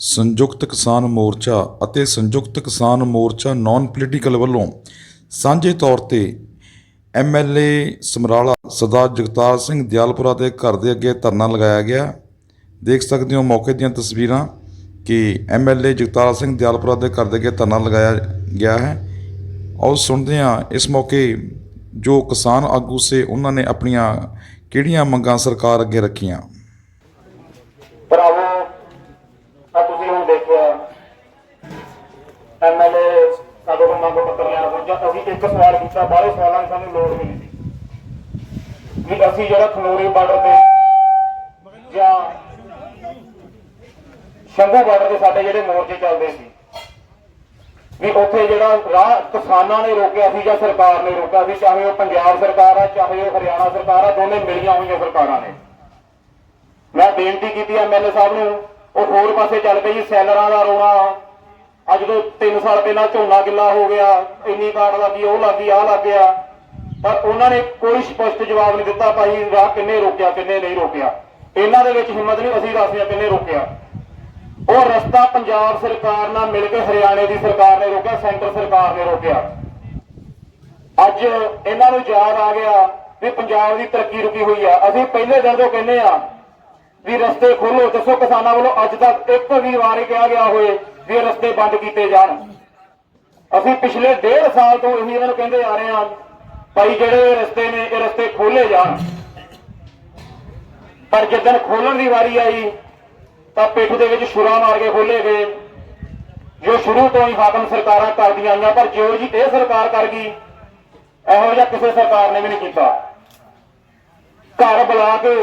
ਸੰਯੁਕਤ ਕਿਸਾਨ ਮੋਰਚਾ ਅਤੇ ਸੰਯੁਕਤ ਕਿਸਾਨ ਮੋਰਚਾ ਨਾਨ ਪੋਲੀਟੀਕਲ ਵੱਲੋਂ ਸਾਂਝੇ ਤੌਰ ਤੇ ਐਮਐਲਏ ਸਮਰਾਲਾ ਸਰਦਾਰ ਜਗਤਾਰ ਸਿੰਘ ਦਿਆਲਪੁਰਾ ਦੇ ਘਰ ਦੇ ਅੱਗੇ ਧਰਨਾ ਲਗਾਇਆ ਗਿਆ। ਦੇਖ ਸਕਦੇ ਹੋ ਮੌਕੇ ਦੀਆਂ ਤਸਵੀਰਾਂ ਕਿ ਐਮਐਲਏ ਜਗਤਾਰ ਸਿੰਘ ਦਿਆਲਪੁਰਾ ਦੇ ਘਰ ਦੇ ਅੱਗੇ ਧਰਨਾ ਲਗਾਇਆ ਗਿਆ ਹੈ। ਔਰ ਸੁਣਦੇ ਹਾਂ ਇਸ ਮੌਕੇ ਜੋ ਕਿਸਾਨ ਆਗੂ ਸੇ, ਉਹਨਾਂ ਨੇ ਆਪਣੀਆਂ ਕਿਹੜੀਆਂ ਮੰਗਾਂ ਸਰਕਾਰ ਅੱਗੇ ਰੱਖੀਆਂ ਭਰਾਵੋ ਆ ਤੁਸੀਂ ਹੁਣ ਦੇਖਿਆ। ਐਮਐਲਏ ਸਾਡੇ ਕੋਲ ਮੰਗ ਪੱਤਰ ਲੈਣ ਪਹੁੰਚਿਆ ਅਸੀਂ ਇੱਕ ਸਵਾਲ ਕੀਤਾ ਬਾਹਰੋਂ ਸਵਾਲਾਂ ਦੀ ਸਾਨੂੰ ਲੋੜ ਨਹੀਂ ਸੀ। ਵੀ ਅਸੀਂ ਜਿਹੜਾ ਖਨੋਰੀ ਬਾਰਡਰ ਤੇ ਜਾਂ ਸ਼ੰਭੂ ਬਾਰਡਰ ਤੇ ਸਾਡੇ ਜਿਹੜੇ ਮੋਰਚੇ ਚੱਲਦੇ ਸੀ, ਵੀ ਉੱਥੇ ਜਿਹੜਾ ਰਾਹ ਕਿਸਾਨਾਂ ਨੇ ਰੋਕਿਆ ਸੀ ਜਾਂ ਸਰਕਾਰ ਨੇ ਰੋਕਿਆ ਸੀ, ਚਾਹੇ ਉਹ ਪੰਜਾਬ ਸਰਕਾਰ ਆ, ਚਾਹੇ ਉਹ ਹਰਿਆਣਾ ਸਰਕਾਰ ਆ, ਦੋਨੇ ਮਿਲੀਆਂ ਹੋਈਆਂ ਸਰਕਾਰਾਂ ਨੇ। ਮੈਂ ਬੇਨਤੀ ਕੀਤੀ ਐਮਐਲਏ ਸਾਹਿਬ ਨੂੰ ਉਹ ਹੋਰ ਪਾਸੇ ਚੱਲ ਪਈ ਸੈਲਰਾਂ ਦਾ ਰੋਣਾ ਅੱਜ ਤੋਂ 3 ਸਾਲ ਪਹਿਲਾਂ ਝੋਨਾ ਗਿੱਲਾ ਹੋ ਗਿਆ, ਇੰਨੀ ਕਾਰਡ ਲੱਗੀ, ਉਹ ਲੱਗੀ, ਆਹ ਲੱਗ ਗਿਆ। ਪਰ ਉਹਨਾਂ ਨੇ ਕੋਈ ਸਪਸ਼ਟ ਜਵਾਬ ਨਹੀਂ ਦਿੱਤਾ, ਭਾਈ ਰਾਹ ਕਿੰਨੇ ਰੋਕਿਆ, ਕਿੰਨੇ ਨਹੀਂ ਰੋਕਿਆ। ਇਹਨਾਂ ਦੇ ਵਿੱਚ ਹਿੰਮਤ ਨਹੀਂ, ਅਸੀਂ ਦੱਸਦੇ ਕਿੰਨੇ ਰੋਕਿਆ। ਉਹ ਰਸਤਾ ਪੰਜਾਬ ਸਰਕਾਰ ਨਾਲ ਮਿਲ ਕੇ ਹਰਿਆਣੇ ਦੀ ਸਰਕਾਰ ਨੇ ਰੋਕਿਆ, ਸੈਂਟਰ ਸਰਕਾਰ ਨੇ ਰੋਕਿਆ। ਅੱਜ ਇਹਨਾਂ ਨੂੰ ਯਾਦ ਆ ਗਿਆ ਵੀ ਪੰਜਾਬ ਦੀ ਤਰੱਕੀ ਰੁਕੀ ਹੋਈ ਆ। ਅਸੀਂ ਪਹਿਲੇ ਦਿਨ ਤੋਂ ਕਹਿੰਦੇ ਆ ਵੀ ਰਸਤੇ ਖੋਲੋ ਦੱਸੋ ਕਿਸਾਨਾਂ ਵੱਲੋਂ ਅੱਜ ਤੱਕ ਇੱਕ ਵੀ ਵਾਰ ਕਿਹਾ ਗਿਆ ਹੋਏ ਵੀ ਇਹ ਰਸਤੇ ਬੰਦ ਕੀਤੇ ਜਾਣ। ਅਸੀਂ ਪਿਛਲੇ ਡੇਢ ਸਾਲ ਤੋਂ ਇਹੀ ਇਹਨਾਂ ਨੂੰ ਕਹਿੰਦੇ ਆ ਰਹੇ ਹਾਂ ਭਾਈ ਜਿਹੜੇ ਰਸਤੇ ਨੇ, ਇਹ ਰਸਤੇ ਖੋਲੇ ਜਾਣ। ਪਰ ਜਦੋਂ ਖੋਲਣ ਦੀ ਵਾਰੀ ਆਈ, ਤਾਂ ਪਿੱਠ ਦੇ ਵਿੱਚ ਛੁਰਾ ਮਾਰ ਕੇ ਖੋਲੇ ਗਏ। ਜੋ ਸ਼ੁਰੂ ਤੋਂ ਹੀ ਹਾਕਮ ਸਰਕਾਰਾਂ ਕਰਦੀਆਂ ਆਈਆਂ, ਪਰ ਜੋ ਜੀ ਇਹ ਸਰਕਾਰ ਕਰ ਗਈ, ਇਹੋ ਜਿਹਾ ਕਿਸੇ ਸਰਕਾਰ ਨੇ ਵੀ ਨਹੀਂ ਕੀਤਾ। ਘਰ ਬੁਲਾ ਕੇ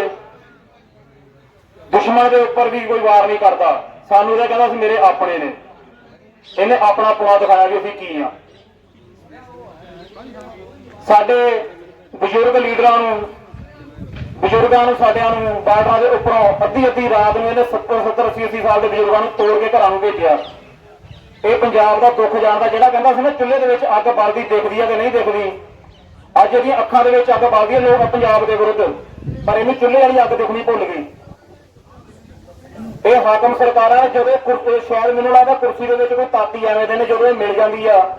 ਦੁਸ਼ਮਣ ਦੇ ਉੱਪਰ ਵੀ ਕੋਈ ਵਾਰ ਨਹੀਂ ਕਰਦਾ। ਸਾਨੂੰ ਤਾਂ ਕਹਿੰਦਾ ਸੀ, ਮੇਰੇ ਆਪਣੇ ਨੇ। ਇਹਨੇ ਆਪਣਾ ਪੁਆ ਦਿਖਾਇਆ ਵੀ ਅਸੀਂ ਕੀ ਆ। ਸਾਡੇ ਬਜ਼ੁਰਗ ਲੀਡਰਾਂ ਨੂੰ, ਬਜ਼ੁਰਗਾਂ ਨੂੰ, ਸਾਡਿਆਂ ਨੂੰ ਬਾਰਡਰਾਂ ਦੇ ਉੱਪਰੋਂ ਅੱਧੀ ਅੱਧੀ ਰਾਤ ਨੂੰ ਇਹਨੇ 70 70 80 80 ਸਾਲ ਦੇ ਬਜ਼ੁਰਗਾਂ ਨੂੰ ਤੋੜ ਕੇ ਘਰਾਂ ਨੂੰ ਭੇਜਿਆ। ਇਹ ਪੰਜਾਬ ਦਾ ਦੁੱਖ ਜਾਣਦਾ, ਜਿਹੜਾ ਕਹਿੰਦਾ ਸੀ ਨਾ, ਚੁੱਲ੍ਹੇ ਦੇ ਵਿੱਚ ਅੱਗ ਬਲਦੀ ਦੇਖਦੀ ਆ ਕਿ ਨਹੀਂ ਦੇਖਦੀ। ਅੱਜ ਇਹਦੀਆਂ ਅੱਖਾਂ ਦੇ ਵਿੱਚ ਅੱਗ ਬਲਦੀ ਹੈ ਲੋਕ ਪੰਜਾਬ ਦੇ ਵਿਰੁੱਧ। ਪਰ ਇਹਨੂੰ ਚੁੱਲ੍ਹੇ ਵਾਲੀ ਅੱਗ ਦਿਖਣੀ ਭੁੱਲ ਗਈ ਇਹ ਹਾਕਮ ਸਰਕਾਰਾਂ ਜਦੋਂ ਕੁਰ- ਸ਼ਾਇਦ ਮੈਨੂੰ ਲੱਗਦਾ ਕੁਰਸੀ ਦੇ ਵਿੱਚ ਕੋਈ ਤਾਤੀ ਐਵੇਂ ਦੇ ਨੇ, ਜਦੋਂ ਇਹ ਮਿਲ ਜਾਂਦੀ ਆ।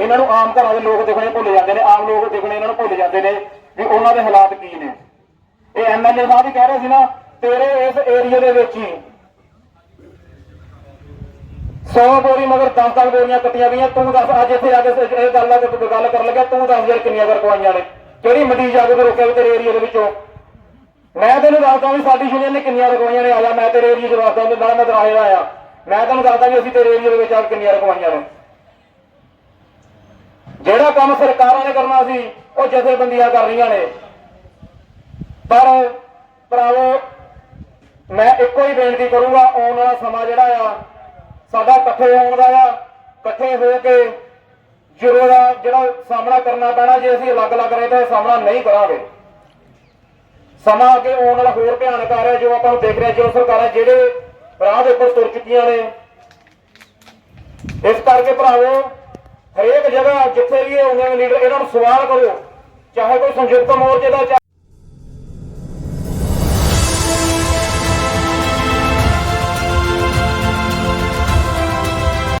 ਇਹਨਾਂ ਨੂੰ ਆਮ ਘਰਾਂ ਦੇ ਲੋਕ ਦਿਖਣੇ ਭੁੱਲ ਜਾਂਦੇ ਨੇ, ਆਮ ਲੋਕ ਦਿਖਣੇ ਇਹਨਾਂ ਨੂੰ ਭੁੱਲ ਜਾਂਦੇ ਨੇ ਵੀ ਉਹਨਾਂ ਦੇ ਹਾਲਾਤ ਕੀ ਨੇ। ਇਹ ਐਮਐਲਏ ਸਾਹਿਬ ਵੀ ਕਹਿ ਰਹੇ ਸੀ ਨਾ, ਤੇਰੇ ਇਸ ਏਰੀਆ ਦੇ ਵਿੱਚ ਹੀ 100 ਬੋਰੀ ਮਗਰ 10 10 ਬੋਰੀਆਂ ਕੱਟੀਆਂ ਗਈਆਂ ਤੂੰ ਦੱਸ ਅੱਜ ਇੱਥੇ ਆ ਕੇ ਇਹ ਗੱਲ ਆ ਕੇ ਗੱਲ ਕਰਨ ਲੱਗਿਆ, ਤੂੰ ਦੱਸ ਯਾਰ ਕਿੰਨੀਆਂ ਰਕਵਾਈਆਂ ਨੇ। ਕਿਹੜੀ ਮੰਡੀ ਜਾ ਕੇ ਤੇ ਰੋਕਿਆ ਵੀ ਤੇਰੇ ਏਰੀਆ ਦੇ ਵਿੱਚੋਂ? ਮੈਂ ਤੈਨੂੰ ਦੱਸਦਾ ਵੀ ਸਾਡੀ ਯੂਨੀਅਨ ਨੇ ਕਿੰਨੀਆਂ ਰਕਵਾਈਆਂ ਨੇ, ਆ ਜਾ, ਮੈਂ ਤੇਰੇ ਏਰੀਆ 'ਚ ਦੱਸਦਾ ਵੀ ਨਾਲ ਮੈਂ ਦਰਾਹੇ ਦਾ ਆਇਆ ਮੈਂ ਤੈਨੂੰ ਦੱਸਦਾ ਵੀ ਅਸੀਂ ਤੇਰੇ ਏਰੀਆ ਦੇ ਵਿੱਚ ਆ ਕੇ ਕਿੰਨੀਆਂ ਰਕਵਾਈਆਂ ਨੇ। ਜਿਹੜਾ ਕੰਮ ਸਰਕਾਰਾਂ ਨੇ ਕਰਨਾ ਸੀ, ਉਹ ਜਥੇਬੰਦੀਆਂ ਕਰ ਰਹੀਆਂ ਨੇ। ਪਰ ਭਰਾਵੋ, ਮੈਂ ਇੱਕੋ ਹੀ ਬੇਨਤੀ ਕਰੂੰਗਾ, ਆਉਣ ਵਾਲਾ ਸਮਾਂ ਜਿਹੜਾ ਆ, ਸਾਡਾ ਇਕੱਠੇ ਹੋਣ ਦਾ ਆ, ਇਕੱਠੇ ਹੋ ਕੇ ਜ਼ਰੂਰ ਆ, ਜਿਹੜਾ ਸਾਹਮਣਾ ਕਰਨਾ ਪੈਣਾ, ਜੇ ਅਸੀਂ ਅਲੱਗ-ਅਲੱਗ ਰਹੇ ਤਾਂ ਇਹ ਸਾਹਮਣਾ ਨਹੀਂ ਕਰਾਂਗੇ। ਸਮਾਂ ਅੱਗੇ ਆਉਣ ਵਾਲਾ ਹੋਰ ਭਿਆਨਕ ਆ ਰਿਹਾ ਜੋ ਆਪਾਂ ਨੂੰ ਦੇਖ ਰਹੇ ਹਾਂ, ਜੋ ਸਰਕਾਰਾਂ ਜਿਹੜੇ ਰਾਹ ਦੇ ਉੱਪਰ ਤੁਰ ਚੁੱਕੀਆਂ ਨੇ। ਇਸ ਕਰਕੇ ਭਰਾਵੋ ਹਰੇਕ ਜਗ੍ਹਾ ਜਿੱਥੇ ਵੀ ਇਹ ਹੁੰਦੇ ਨੇ ਲੀਡਰ ਇਹਨਾਂ ਨੂੰ ਸਵਾਲ ਕਰੋ। ਚਾਹੇ ਕੋਈ ਸੰਯੁਕਤ ਮੋਰਚੇ ਦਾ ਚਾਹੇ